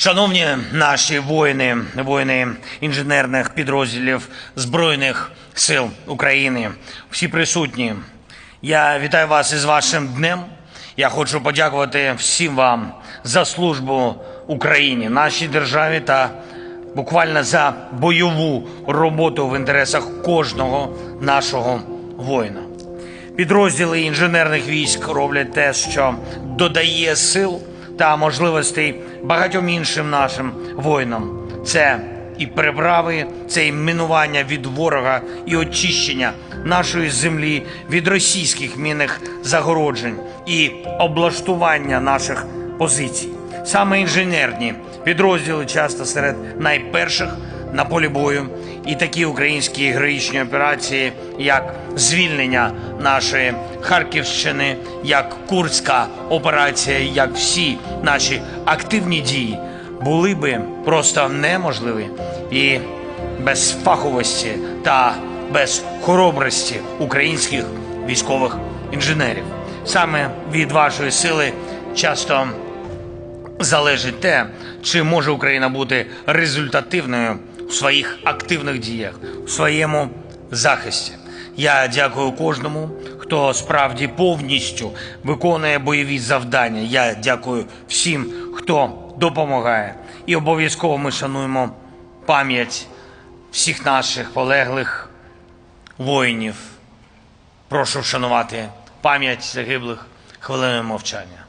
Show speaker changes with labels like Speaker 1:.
Speaker 1: Шановні наші воїни, воїни інженерних підрозділів Збройних сил України, всі присутні. Я вітаю вас із вашим днем. Я хочу подякувати всім вам за службу Україні, нашій державі та буквально за бойову роботу в інтересах кожного нашого воїна. Підрозділи інженерних військ роблять те, що додає сил та можливостей багатьом іншим нашим воїнам. Це і переправи, це і мінування від ворога, і очищення нашої землі від російських мінних загороджень, і облаштування наших позицій. Саме інженерні підрозділи часто серед найперших на полі бою, і такі українські героїчні операції, як звільнення нашої Харківщини, як Курська операція, як всі наші активні дії були би просто неможливі і без фаховості та без хоробрості українських військових інженерів. Саме від вашої сили часто залежить те, чи може Україна бути результативною у своїх активних діях, у своєму захисті. Я дякую кожному, хто справді повністю виконує бойові завдання. Я дякую всім, хто допомагає. І обов'язково ми шануємо пам'ять всіх наших полеглих воїнів. Прошу вшанувати пам'ять загиблих хвилиною мовчання.